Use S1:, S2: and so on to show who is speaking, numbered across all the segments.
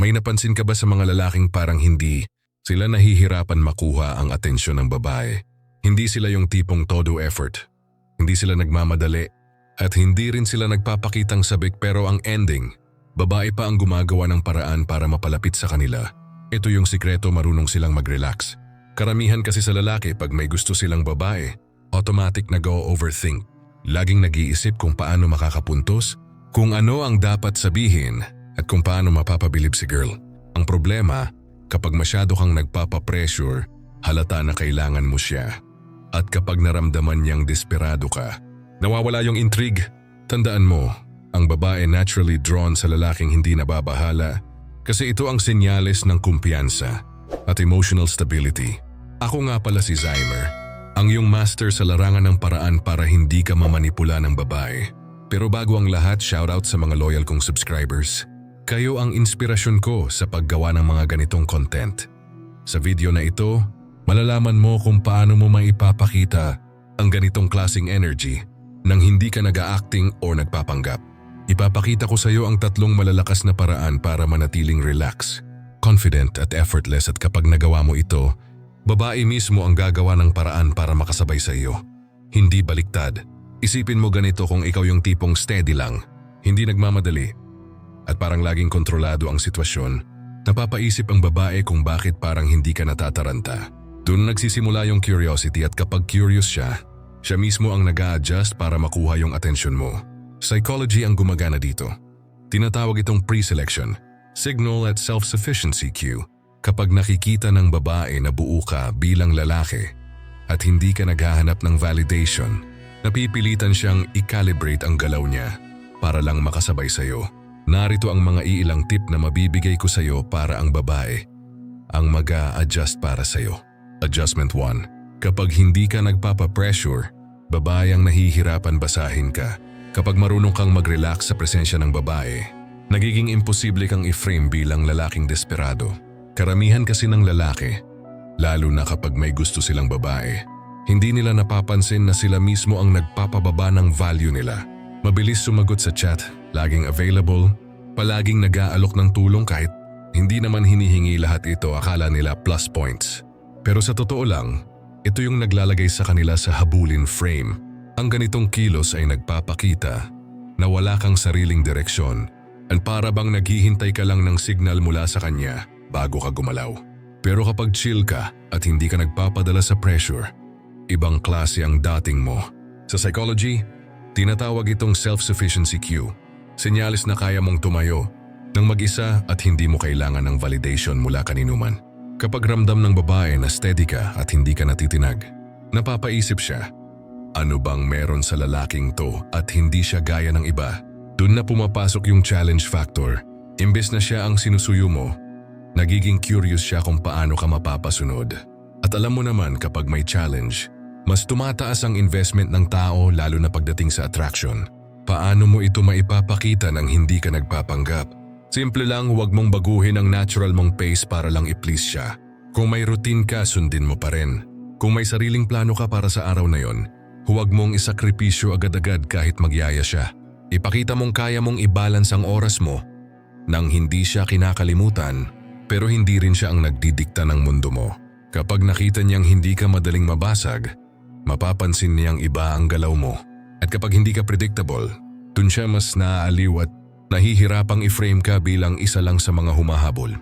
S1: May napansin ka ba sa mga lalaking parang hindi sila nahihirapan makuha ang atensyon ng babae? Hindi sila yung tipong todo effort. Hindi sila nagmamadali. At hindi rin sila nagpapakitang sabik pero ang ending, babae pa ang gumagawa ng paraan para mapalapit sa kanila. Ito yung sikreto marunong silang mag-relax. Karamihan kasi sa lalaki pag may gusto silang babae, automatic na go overthink. Laging nag-iisip kung paano makakapuntos, kung ano ang dapat sabihin at kung paano mapapabilib si girl. Ang problema, kapag masyado kang nagpapapressure, halata na kailangan mo siya. At kapag naramdaman niyang desperado ka, nawawala yung intrigue. Tandaan mo, ang babae naturally drawn sa lalaking hindi nababahala kasi ito ang senyales ng kumpiyansa at emotional stability. Ako nga pala si Zymer, ang iyong master sa larangan ng paraan para hindi ka mamanipula ng babae. Pero bago ang lahat, shoutout sa mga loyal kong subscribers. Kayo ang inspirasyon ko sa paggawa ng mga ganitong content. Sa video na ito, malalaman mo kung paano mo maipapakita ang ganitong klasing energy nang hindi ka nag-acting or nagpapanggap. Ipapakita ko sa iyo ang tatlong malalakas na paraan para manatiling relax, confident at effortless at kapag nagawa mo ito, babae mismo ang gagawa ng paraan para makasabay sa iyo. Hindi baliktad. Isipin mo ganito kung ikaw yung tipong steady lang, hindi nagmamadali, at parang laging kontrolado ang sitwasyon, napapaisip ang babae kung bakit parang hindi ka natataranta. Doon nagsisimula yung curiosity at kapag curious siya, siya mismo ang nag adjust para makuha yung atensyon mo. Psychology ang gumagana dito. Tinatawag itong pre-selection, signal at self-sufficiency cue. Kapag nakikita ng babae na buo ka bilang lalaki at hindi ka naghahanap ng validation, napipilitan siyang i-calibrate ang galaw niya para lang makasabay sa'yo. Narito ang mga iilang tip na mabibigay ko sa'yo para ang babae ang mag adjust para sa'yo. Adjustment 1. Kapag hindi ka nagpapapressure, babae ang nahihirapan basahin ka. Kapag marunong kang mag-relax sa presensya ng babae, nagiging imposible kang i-frame bilang lalaking desperado. Karamihan kasi ng lalaki, lalo na kapag may gusto silang babae, hindi nila napapansin na sila mismo ang nagpapababa ng value nila. Mabilis sumagot sa chat, laging available, palaging nag-aalok ng tulong kahit hindi naman hinihingi lahat ito akala nila plus points. Pero sa totoo lang, ito yung naglalagay sa kanila sa habulin frame. Ang ganitong kilos ay nagpapakita na wala kang sariling direksyon at para bang naghihintay ka lang ng signal mula sa kanya bago ka gumalaw. Pero kapag chill ka at hindi ka nagpapadala sa pressure, ibang klase ang dating mo. Sa psychology, tinatawag itong self-sufficiency cue. Senyalis na kaya mong tumayo nang mag-isa at hindi mo kailangan ng validation mula kaninuman. Kapag ramdam ng babae na steady ka at hindi ka natitinag, napapaisip siya, ano bang meron sa lalaking to at hindi siya gaya ng iba? Doon na pumapasok yung challenge factor. Imbes na siya ang sinusuyo mo, nagiging curious siya kung paano ka mapapasunod. At alam mo naman kapag may challenge, mas tumataas ang investment ng tao lalo na pagdating sa attraction. Paano mo ito maipapakita nang hindi ka nagpapanggap? Simple lang huwag mong baguhin ang natural mong pace para lang i-please siya. Kung may routine ka, sundin mo pa rin. Kung may sariling plano ka para sa araw na yon, huwag mong isakripisyo agad-agad kahit magyaya siya. Ipakita mong kaya mong i-balance ang oras mo nang hindi siya kinakalimutan pero hindi rin siya ang nagdidikta ng mundo mo. Kapag nakita niyang hindi ka madaling mabasag, mapapansin niyang iba ang galaw mo. At kapag hindi ka predictable, dun siya mas naaaliw at Nahihirapang i-frame ka bilang isa lang sa mga humahabol.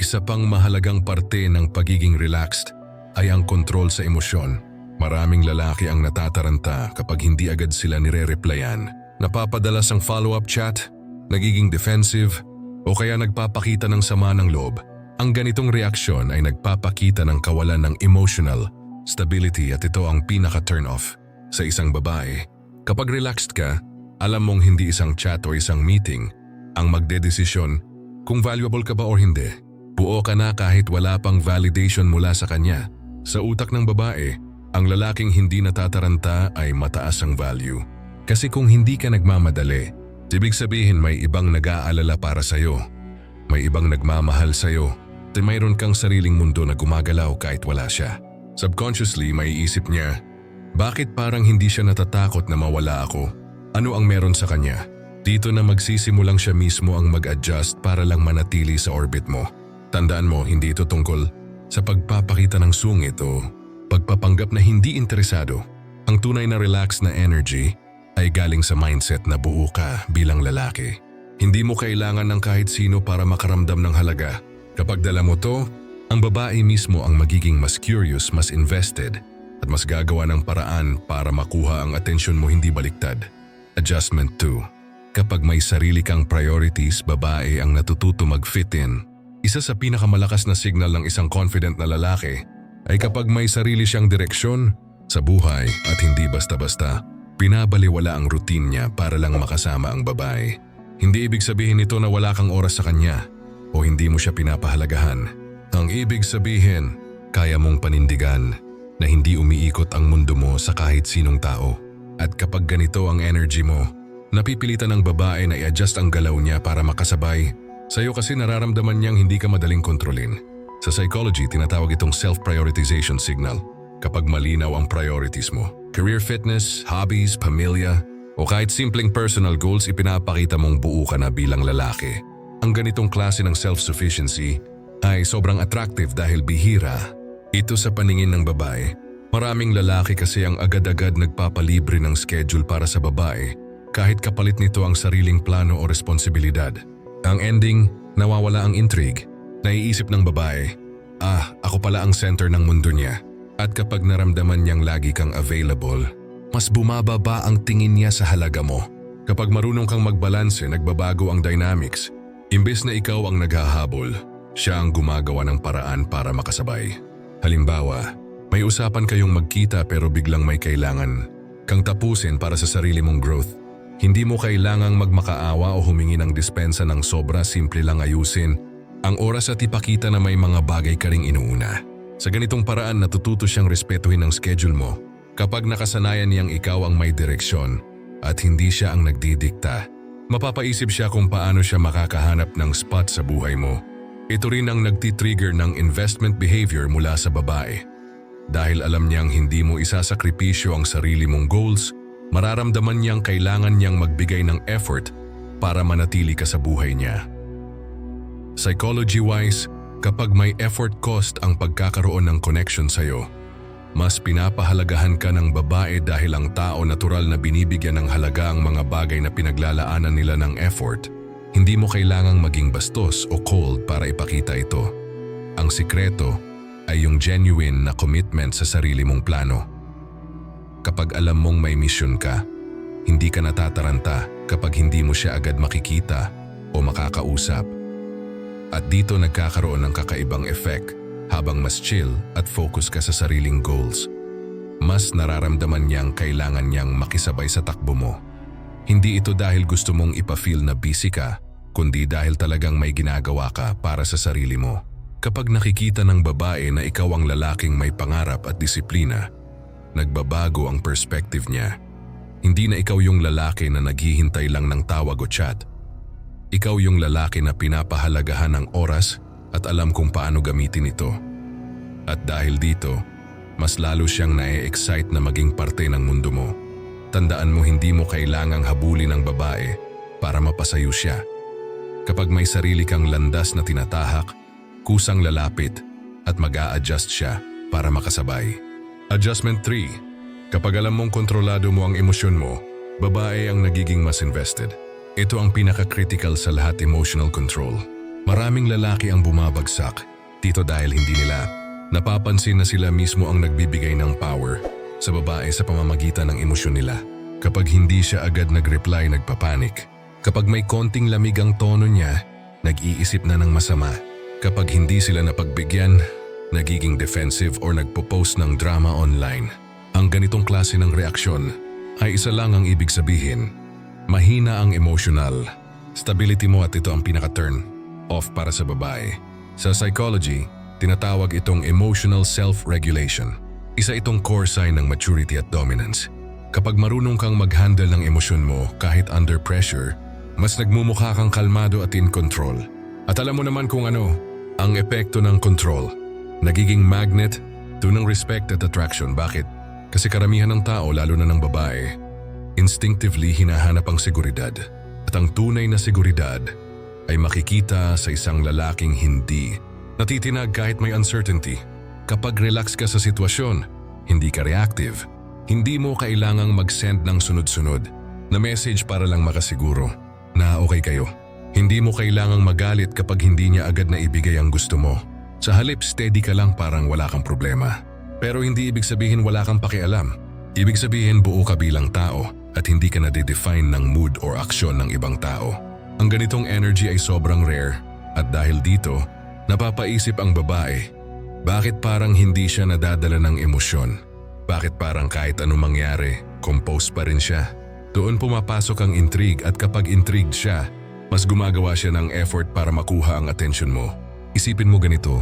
S1: Isa pang mahalagang parte ng pagiging relaxed ay ang kontrol sa emosyon. Maraming lalaki ang natataranta kapag hindi agad sila nire-replyan. Napapadalas ang follow-up chat, nagiging defensive, o kaya nagpapakita ng sama ng loob. Ang ganitong reaksyon ay nagpapakita ng kawalan ng emotional stability at ito ang pinaka-turn off sa isang babae. Kapag relaxed ka, alam mong hindi isang chat o isang meeting ang magdedesisyon kung valuable ka ba o hindi. Buo ka na kahit wala pang validation mula sa kanya. Sa utak ng babae, ang lalaking hindi natataranta ay mataas ang value. Kasi kung hindi ka nagmamadali, ibig sabihin may ibang nag-aalala para sa'yo. May ibang nagmamahal sa'yo. At mayroon kang sariling mundo na gumagalaw kahit wala siya. Subconsciously, may isip niya, bakit parang hindi siya natatakot na mawala ako? Ano ang meron sa kanya? Dito na magsisimulang siya mismo ang mag-adjust para lang manatili sa orbit mo. Tandaan mo, hindi ito tungkol sa pagpapakita ng sungit o pagpapanggap na hindi interesado. Ang tunay na relax na energy ay galing sa mindset na buo ka bilang lalaki. Hindi mo kailangan ng kahit sino para makaramdam ng halaga. Kapag dala mo to, ang babae mismo ang magiging mas curious, mas invested, at mas gagawa ng paraan para makuha ang atensyon mo hindi baliktad. Adjustment 2. Kapag may sarili kang priorities, babae ang natututo mag-fit in. Isa sa pinakamalakas na signal ng isang confident na lalaki ay kapag may sarili siyang direksyon sa buhay at hindi basta-basta, pinabaliwala ang routine niya para lang makasama ang babae. Hindi ibig sabihin nito na wala kang oras sa kanya o hindi mo siya pinapahalagahan. Ang ibig sabihin, kaya mong panindigan na hindi umiikot ang mundo mo sa kahit sinong tao. At kapag ganito ang energy mo, napipilitan ng babae na i-adjust ang galaw niya para makasabay. Sa'yo kasi nararamdaman niyang hindi ka madaling kontrolin. Sa psychology, tinatawag itong self-prioritization signal. Kapag malinaw ang priorities mo, career fitness, hobbies, pamilya, o kahit simpleng personal goals, ipinapakita mong buo ka na bilang lalaki. Ang ganitong klase ng self-sufficiency ay sobrang attractive dahil bihira. Ito sa paningin ng babae. Maraming lalaki kasi ang agad-agad nagpapalibre ng schedule para sa babae kahit kapalit nito ang sariling plano o responsibilidad. Ang ending, nawawala ang intrigue. Naiisip ng babae, ah, ako pala ang center ng mundo niya. At kapag naramdaman niyang lagi kang available, mas bumababa ang tingin niya sa halaga mo. Kapag marunong kang magbalanse, nagbabago ang dynamics. Imbes na ikaw ang naghahabol, siya ang gumagawa ng paraan para makasabay. Halimbawa, may usapan kayong magkita pero biglang may kailangan kang tapusin para sa sarili mong growth. Hindi mo kailangang magmakaawa o humingi ng dispensa ng sobra simple lang ayusin ang oras at ipakita na may mga bagay ka ring inuuna. Sa ganitong paraan natututo siyang respetuhin ang schedule mo kapag nakasanayan niyang ikaw ang may direksyon at hindi siya ang nagdidikta. Mapapaisip siya kung paano siya makakahanap ng spot sa buhay mo. Ito rin ang nagtitrigger ng investment behavior mula sa babae. Dahil alam niyang hindi mo isasakripisyo ang sarili mong goals, mararamdaman niyang kailangan niyang magbigay ng effort para manatili ka sa buhay niya. Psychology-wise, kapag may effort cost ang pagkakaroon ng connection sa'yo, mas pinapahalagahan ka ng babae dahil ang tao natural na binibigyan ng halaga ang mga bagay na pinaglalaanan nila ng effort. Hindi mo kailangang maging bastos o cold para ipakita ito. Ang sikreto ay yung genuine na commitment sa sarili mong plano. Kapag alam mong may mission ka, hindi ka natataranta kapag hindi mo siya agad makikita o makakausap. At dito nagkakaroon ng kakaibang effect habang mas chill at focus ka sa sariling goals. Mas nararamdaman niyang kailangan niyang makisabay sa takbo mo. Hindi ito dahil gusto mong ipafeel na busy ka, kundi dahil talagang may ginagawa ka para sa sarili mo. Kapag nakikita ng babae na ikaw ang lalaking may pangarap at disiplina, nagbabago ang perspective niya. Hindi na ikaw yung lalaki na naghihintay lang ng tawag o chat. Ikaw yung lalaki na pinapahalagahan ng oras at alam kung paano gamitin ito. At dahil dito, mas lalo siyang nae-excite na maging parte ng mundo mo. Tandaan mo hindi mo kailangang habulin ng babae para mapasayo siya. Kapag may sarili kang landas na tinatahak, kusang lalapit at mag adjust siya para makasabay. Adjustment 3. Kapag alam mong kontrolado mo ang emosyon mo, babae ang nagiging mas invested. Ito ang pinaka-critical sa lahat emotional control. Maraming lalaki ang bumabagsak dito dahil hindi nila napapansin na sila mismo ang nagbibigay ng power sa babae sa pamamagitan ng emosyon nila. Kapag hindi siya agad nag-reply, nagpapanik. Kapag may konting lamig ang tono niya, nag-iisip na ng masama. Kapag hindi sila napagbigyan, nagiging defensive or nagpo-post ng drama online. Ang ganitong klase ng reaksyon ay isa lang ang ibig sabihin. Mahina ang emotional. Stability mo at ito ang pinaka-turn off para sa babae. Sa psychology, tinatawag itong emotional self-regulation. Isa itong core sign ng maturity at dominance. Kapag marunong kang mag-handle ng emosyon mo kahit under pressure, mas nagmumukha kang kalmado at in control. At alam mo naman kung ano, ang epekto ng control. Nagiging magnet, tunang respect at attraction. Bakit? Kasi karamihan ng tao, lalo na ng babae, instinctively hinahanap ang seguridad. At ang tunay na seguridad ay makikita sa isang lalaking hindi natitinag kahit may uncertainty. Kapag relax ka sa sitwasyon, hindi ka reactive, hindi mo kailangang mag-send ng sunod-sunod na message para lang makasiguro na okay kayo. Hindi mo kailangang magalit kapag hindi niya agad na ibigay ang gusto mo. Sa halip, steady ka lang parang wala kang problema. Pero hindi ibig sabihin wala kang pakialam. Ibig sabihin buo ka bilang tao at hindi ka na-define ng mood or aksyon ng ibang tao. Ang ganitong energy ay sobrang rare at dahil dito, napapaisip ang babae, bakit parang hindi siya nadadala ng emosyon? Bakit parang kahit anong mangyari, compose pa rin siya? Doon pumapasok ang intrigue at kapag intrigued siya, mas gumagawa siya ng effort para makuha ang atensyon mo. Isipin mo ganito,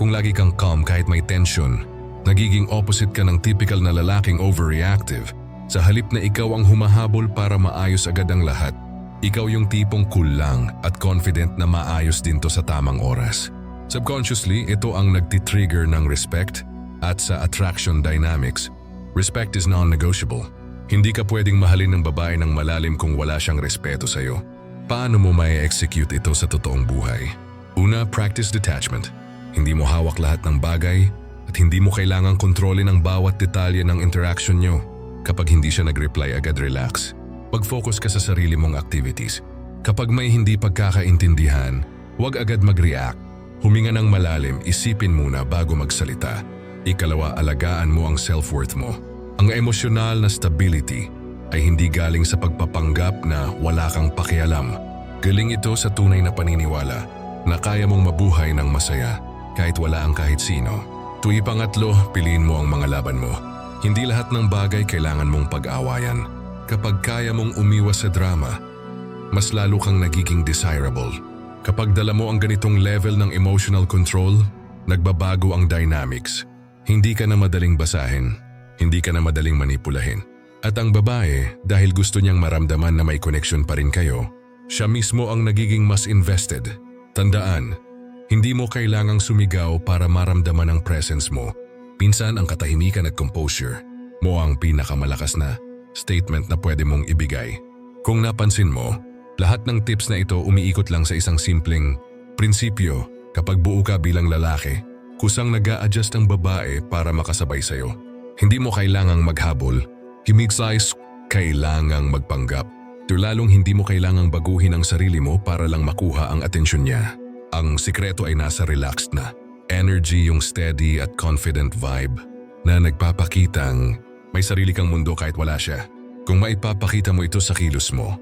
S1: kung lagi kang calm kahit may tension, nagiging opposite ka ng typical na lalaking overreactive. Sa halip na ikaw ang humahabol para maayos agad ang lahat, ikaw yung tipong cool lang at confident na maayos din to sa tamang oras. Subconsciously, ito ang nagtitrigger ng respect at sa attraction dynamics, respect is non-negotiable. Hindi ka pwedeng mahalin ng babae ng malalim kung wala siyang respeto sa'yo. Paano mo may execute ito sa totoong buhay? Una, practice detachment. Hindi mo hawak lahat ng bagay at hindi mo kailangang kontrolin ang bawat detalye ng interaction nyo. Kapag hindi siya nag-reply agad relax. Mag-focus ka sa sarili mong activities. Kapag may hindi pagkakaintindihan, huwag agad mag-react. Huminga ng malalim, isipin muna bago magsalita. Ikalawa, alagaan mo ang self-worth mo. Ang emosyonal na stability ay hindi galing sa pagpapanggap na wala kang pakialam. Galing ito sa tunay na paniniwala na kaya mong mabuhay ng masaya kahit wala ang kahit sino. Tuwi pangatlo, piliin mo ang mga laban mo. Hindi lahat ng bagay kailangan mong pag-awayan. Kapag kaya mong umiwas sa drama, mas lalo kang nagiging desirable. Kapag dala mo ang ganitong level ng emotional control, nagbabago ang dynamics. Hindi ka na madaling basahin, hindi ka na madaling manipulahin. At ang babae, dahil gusto niyang maramdaman na may connection pa rin kayo, siya mismo ang nagiging mas invested. Tandaan, hindi mo kailangang sumigaw para maramdaman ang presence mo. Pinsan ang katahimikan at composure mo ang pinakamalakas na statement na pwede mong ibigay. Kung napansin mo, lahat ng tips na ito umiikot lang sa isang simpleng prinsipyo kapag buo ka bilang lalaki, kusang nag adjust ang babae para makasabay sa'yo. Hindi mo kailangang maghabol, himigsize, kailangang magpanggap. Lalong hindi mo kailangang baguhin ang sarili mo para lang makuha ang atensyon niya. Ang sikreto ay nasa relaxed na. Energy yung steady at confident vibe na nagpapakitang may sarili kang mundo kahit wala siya. Kung maipapakita mo ito sa kilos mo,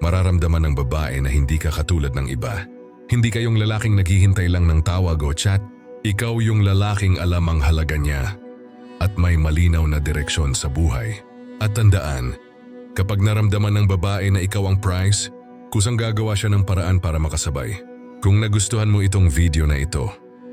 S1: mararamdaman ng babae na hindi ka katulad ng iba. Hindi kayong lalaking naghihintay lang ng tawag o chat. Ikaw yung lalaking alam ang halaga niya at may malinaw na direksyon sa buhay. At tandaan, kapag naramdaman ng babae na ikaw ang prize, kusang gagawa siya ng paraan para makasabay. Kung nagustuhan mo itong video na ito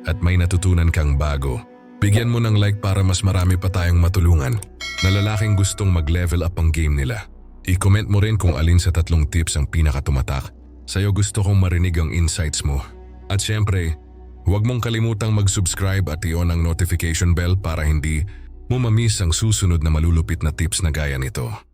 S1: at may natutunan kang bago, bigyan mo ng like para mas marami pa tayong matulungan na lalaking gustong mag-level up ang game nila. I-comment mo rin kung alin sa tatlong tips ang pinakatumatak. Sa'yo gusto kong marinig ang insights mo. At syempre, huwag mong kalimutang mag-subscribe at i-on ang notification bell para hindi mo mamiss ang susunod na malulupit na tips na gaya nito.